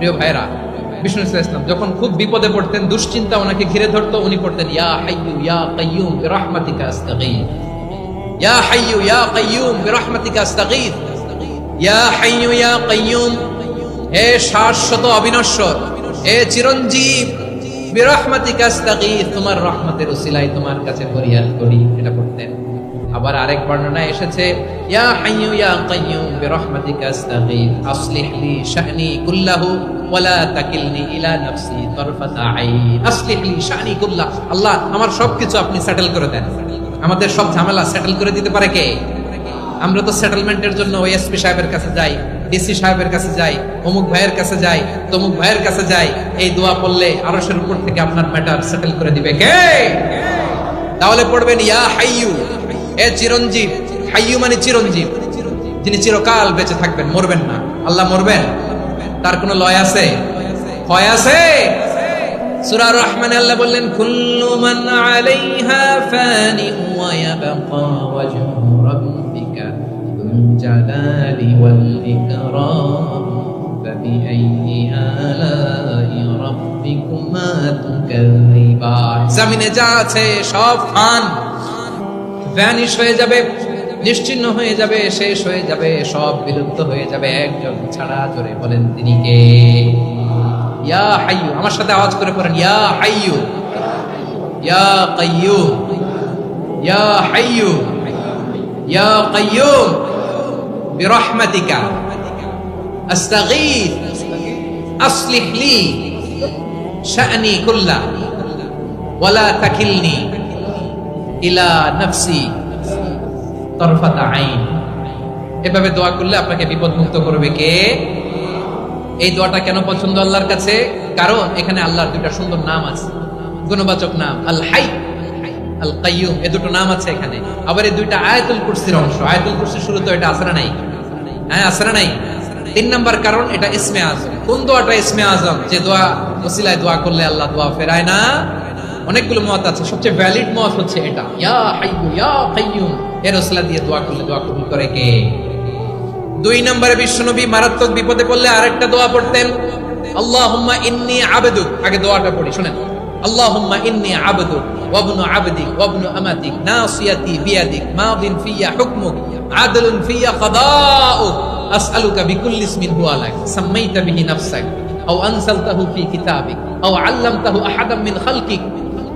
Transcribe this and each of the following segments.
প্রিয় ভাইরা বিষ্ণু ইসলাম যখন খুব বিপদে পড়তেন, দুশ্চিন্তা ওনাকে ঘিরে ধরতো, উনি পড়তেন, ইয়া হাইয়ু ইয়া কাইয়ুম ইয়া হাইয়ু ইয়া কাইয়ুম ইয়া হাইয়ু ইয়া কাইয়ুম হে শাশ্বত অবিনশ্বর, হে চিরঞ্জীব, বিরহমাতিকা তোমার রহমতের উসিলায় তোমার কাছে ফরিয়াদ করি। এটা পড়তেন। আবার আরেক বর্ণনা এসেছে, ইয়া হাইয়ু ইয়া কাইয়ুম বিরহমাতিকা আসলিহ লি শাহনি কুল্লাহু ওয়ালা তাকিলনি ইলা নাফসি তরফাতা আইন, আসলিহ লি শাহনি কুল্লাহ, আল্লাহ আমার সবকিছু আপনি সেটেল করে দেন। আমাদের সব ঝামেলা সেটেল করে দিতে পারে কে? আমরা তো সেটেলমেন্টের জন্য ওই এসপি সাহেবের কাছে যাই ডিসি সাহেবের কাছে যাই, অমুক ভাইয়ের কাছে যাই, তমুক ভাইয়ের কাছে যাই, এই দোয়া পড়লে আরশের উপর থেকে আপনার ম্যাটার সেটেল করে দিবে কে? তাহলে পড়বেন, ইয়া হাইয়ু এ চিরঞ্জীব হাইয়ু মানে চিরঞ্জীব যিনি চিরকাল বেঁচে থাকবেন মরবেন না আল্লাহ মরবেন তার কোনো লয় আছে ভয় আছে সূরা রহমান আল্লাহ বললেন কুল্লু মান আলাইহা ফানি ওয়া ইয়াবকা ওয়াজহু রাব্বিকা যুল জালালি ওয়াল ইকরাম فبأي آلاء ربكما تكذبان জমিনে যা আছে সব ফান ভ্যানিশ হয়ে যাবে, নিশ্চিন্ন হয়ে যাবে, শেষ হয়ে যাবে, সব বিলুপ্ত হয়ে যাবে। একজন ছাড়া জোরে বলেন তিনি কে? ইয়া হাইয়ু, আমার সাথে আওয়াজ করে পড়েন। ইয়া হাইয়ু, ইয়া কাইয়ুম ইয়া হাইয়ু, ইয়া কাইয়ুম বিরহমাতিকা আস্তাগীথ আসলিহ লি শাআনি কুল্লা, ওয়ালা তাকিলনি। ইলা নাফসি তরফাতা আইন। এভাবে দোয়া করলে আপনাকে বিপদ মুক্ত করবে কে? এই দোয়াটা কেন পছন্দ আল্লাহর কাছে? কারণ এখানে আল্লাহর দুইটা সুন্দর নাম আছে। গুণবাচক নাম, আল হাই, আল কাইয়ুম, এ দুটো নাম আছে এখানে। আবার এই দুইটা আয়াতুল কুরসির অংশ। আয়াতুল কুরসির শুরু তো এটা আসরা নাই? হ্যাঁ আসরা নাই? তিন নাম্বার কারণ এটা ইসমে আজম। কোন দোয়াটা ইসমে আজম? যে দোয়া ওসিলায় দোয়া করলে আল্লাহ দোয়া ফেরায় না? অনেকগুলো মত আছে। সবচেয়ে ভ্যালিড মত হচ্ছে এটা। ইয়া হাইয়ু ইয়া এর ওসিলা দিয়ে দোয়া করলে, দোয়া কবুল করে কে? দুই নম্বরে বিশ্বনবী মারাত্মক বিপদে পড়লে আরেকটা দোয়া পড়তেন, আল্লাহুম্মা ইন্নী আগে দোয়াটা পড়ি, শুনেন। আল্লাহুম্মা ইন্নী ওয়াবনু ওয়াবনু নাসিয়াতি বিয়াদিক, মাদিন ফিয়া হুকমুক, আদলুন ফিয়া আসআলুকা বিকুল্লি ইসমিন হুয়া লাক বিহি নাফসাক, আও আনসালতাহু ফি কিতাবিক, আও আল্লামতাহু আহাদাম মিন খালকিক।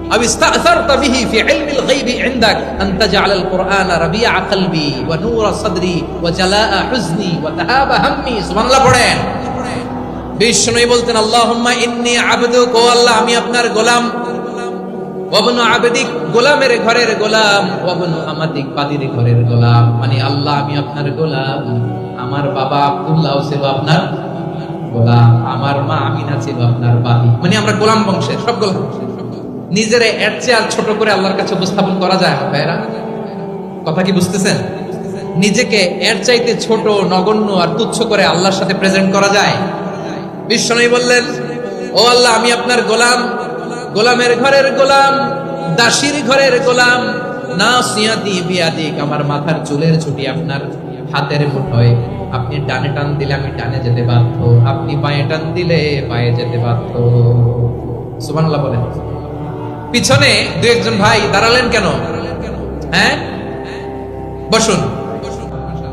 أو استأثرت به في علم الغيب عندك أن تجعل القرآن ربيع قلبي ونور صدري وجلاء حزني وذهاب همي سبحان الله পড়েন বিষ্ণুই বলতেন আল্লাহুম্মা ইন্নী আবদুক ও আল্লাহ আমি আপনার গোলাম ওয়াবনু আবেদিক গোলামের ঘরের গোলাম ওয়াবনু আমাদিক বাদির ঘরের গোলাম মানে আল্লাহ আমি আপনার গোলাম আমার বাবা আব্দুল্লাহ ছিল আপনার গোলাম আমার মা আমিনা ছিল আপনার বাদি মানে আমরা গোলাম বংশের সব গোলাম নিজেরে এর চেয়ে আর ছোট করে আল্লাহর কাছে উপস্থাপন করা যায় না ভাইরা কথা কি বুঝতেছেন? নিজেকে এর চাইতে ছোট, নগণ্য আর তুচ্ছ করে আল্লাহর সাথে প্রেজেন্ট করা যায়। বিশ্বনবী বললেন, ও আল্লাহ, আমি আপনার গোলাম। গোলামের ঘরের গোলাম, দাসীর ঘরের গোলাম। না সিয়াদি বিয়াদিক, আমার মাথার চুলের ছুটি আপনার হাতের মুঠোয়। আপনি ডানে টান দিলে আমি ডানে যেতে বাধ্য। আপনি বাঁয়ে টান দিলে বাঁয়ে যেতে বাধ্য। সুবহানাল্লাহ বলেন। পিছনে দু একজন ভাই দাঁড়ালেন কেন? হ্যাঁ? বসুন।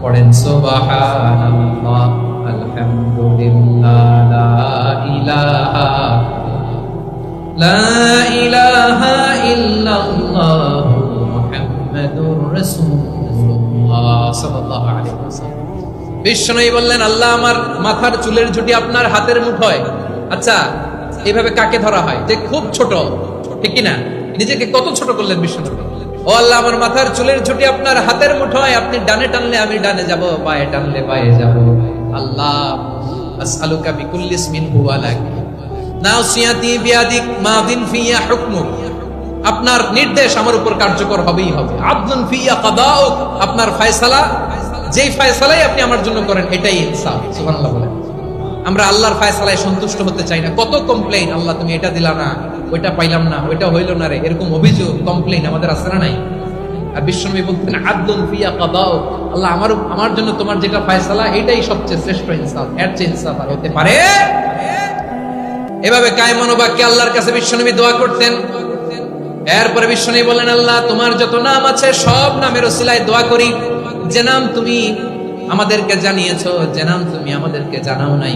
পড়েন সুবহানাল্লাহ আলহামদুলিল্লাহ লা ইলাহা লা ইলাহা ইল্লাল্লাহ মুহাম্মাদুর রাসূলুল্লাহ সাল্লাল্লাহু আলাইহি ওয়াসাল্লাম। বিষ্ণুই বললেন আল্লাহ আমার মাথার চুলের ঝুটি আপনার হাতের মুঠোয়। আচ্ছা এইভাবে কাকে ধরা হয়? যে খুব ছোট। ঠিক কিনা? নিজেকে কত ছোট করলেন বিষ্ণু ও আল্লাহ, আমার মাথার চুলের ঝুটি আপনার হাতের মুঠোয়, আপনি ডানে টানলে আমি ডানে যাব, পায়ে টানলে পায়ে যাব। আল্লাহ, আসআলুকা বিকুল্লি ইসমিন হুয়া লাক নাসিয়াতি বিয়াদিক মাদিন ফিয়া হুকমুক। আপনার নির্দেশ আমার উপর কার্যকর হবেই হবে। আব্দুন ফিয়া কাদাউক। আপনার ফয়সালা, যেই ফয়সালাই আপনি আমার জন্য করেন, এটাই ইনসাফ। সুবহানাল্লাহ বলেন। আমরা আল্লাহর ফয়সালায় সন্তুষ্ট হতে চাই না। কত কমপ্লেইন আল্লাহ তুমি এটা দিলা না। ওইটা পাইলাম না, ওইটা হইল না রে। এরকম অভিযোগ কমপ্লেইন আমাদের না নাই? আর বিশ্বনবী বলতেন আব্দুল ফিয়া কাদাও। আল্লাহ আমার আমার জন্য তোমার যেটা ফয়সালা এটাই সবচেয়ে শ্রেষ্ঠ ইনসাফ, এর চেয়ে ইনসাফ আর হতে পারে। এভাবে কায় মনোবাক্যে আল্লাহর কাছে বিশ্বনবী দোয়া করতেন। এরপরে বিশ্বনবী বলেন আল্লাহ, তোমার যত নাম আছে, সব নামের ওসিলায় দোয়া করি। যে নাম তুমি আমাদেরকে জানিয়েছো, যে নাম তুমি আমাদেরকে জানাও নাই।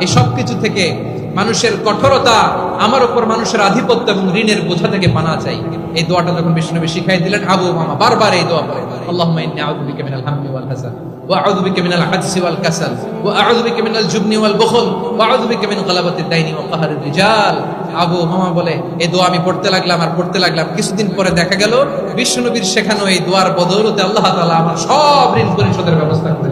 এই সব কিছু থেকে মানুষের কঠোরতা, আমার উপর মানুষের আধিপত্য এবং ঋণের বোঝা থেকে পানা চাই। এই দোয়াটা যখন বিষ্ণুনবী শিখাই দিলেন, আবু মামা বারবার এই দোয়া আবু মামা বলে এই দোয়া আমি পড়তে লাগলাম আর পড়তে লাগলাম। কিছুদিন পরে দেখা গেল বিষ্ণুনবীর শেখানো এই দোয়ার বদৌলতে আল্লাহ তাআলা আমার সব ঋণ পরিশোধের ব্যবস্থা করে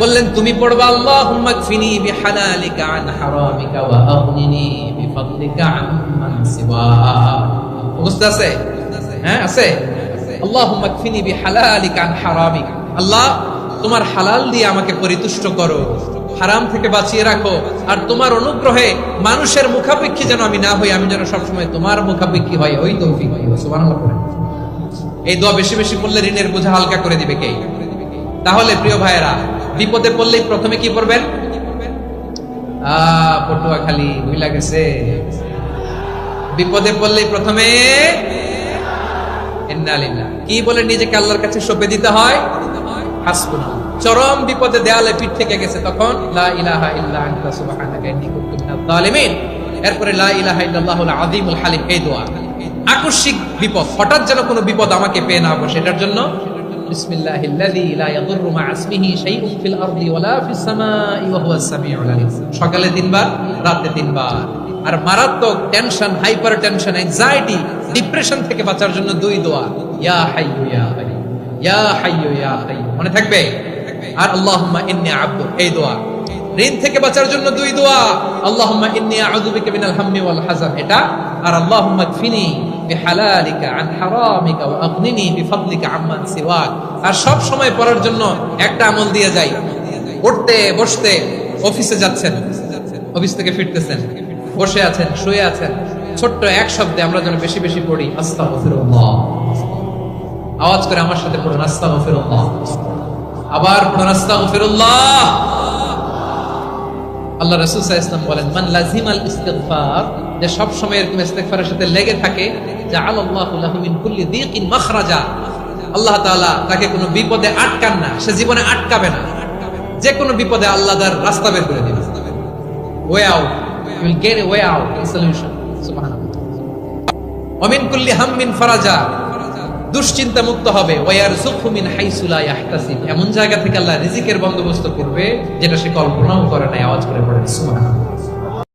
বললেন, তুমি পড়বা, আল্লাহুম্মা কফিনি বিহালালিকা আন হারামিকা ওয়া আগনিনি বিফাদলিকা আছে? হ্যাঁ আছে। বিহালালিকা আন হারামিক। আল্লাহ, তোমার হালাল দিয়ে আমাকে পরিতুষ্ট করো, হারাম থেকে বাঁচিয়ে রাখো, আর তোমার অনুগ্রহে মানুষের মুখাপেক্ষী যেন আমি না হই, আমি যেন সবসময় তোমার মুখাপেক্ষী হয় ওই তৌফিক পড়েন এই দোয়া বেশি বেশি পড়লে ঋণের বোঝা হালকা করে দিবে কে? তাহলে, প্রিয় ভাইয়েরা বিপদে পড়লেই প্রথমে কি পড়বেন? আহ পটুয়া খালি ভুলা গেছে? বিপদে পড়লেই প্রথমে কি বলে নিজেকে আল্লাহর কাছে সঁপে দিতে হয়? চরম বিপদে দেয়ালে পিঠ থেকে গেছে তখন এরপরে আকস্মিক বিপদ, হঠাৎ যেন কোনো বিপদ আমাকে পেয়ে না বসে, এটার জন্য আলিম। সকালে তিনবার, রাতে তিনবার। আর মারাত্মক tension hyper tension anxiety depression থেকে বাঁচার জন্য দুই দোয়া। ইয়া হাইয়ু ইয়া হাইয়ু। ইয়া হাইয়ু ইয়া হাইয়ু। মনে থাকবে? আর আল্লাহুম্মা ইন্নী আবদু এই দোয়া। ঋণ থেকে বাঁচার জন্য দুই দোয়া। হাযান এটা। আর আর সব সময় পড়ার জন্য একটা আমল দিয়ে যাই। উঠতে, বসতে, অফিসে যাচ্ছেন, অফিস থেকে ফিরতেছেন, বসে আছেন, শুয়ে আছেন। ছোট্ট এক শব্দে আমরা যেন বেশি বেশি পড়ি, আস্তাগফিরুল্লাহ। আওয়াজ করে আমার সাথে পড়ুন, আস্তাগফিরুল্লাহ। আবার আল্লাহ রাসূল সাল্লাল্লাহু আলাইহি ওয়াসাল্লাম বলেন, মান লাজিমাল ইস্তিগফার, যে সব সময় এরকম ইস্তিগফারের সাথে লেগে থাকে আল্লাহ তাআলা তাকে কোনো বিপদে আটকান না, সে জীবনে আটকাবে না। যে কোনো বিপদে আল্লাহ তার রাস্তা বের করে দিবে way out get way out solution সুবহানাল্লাহ। কুল্লি দুশ্চিন্তা মুক্ত হবে। ওয়ার মিন হাইসুলা ইয়াহতাসিব। এমন জায়গা থেকে আল্লাহ রিজিকের বন্দোবস্ত করবে, যেটা সে কল্পনাও করে নাই, আওয়াজ করে পড়ে সুবহানাল্লাহ।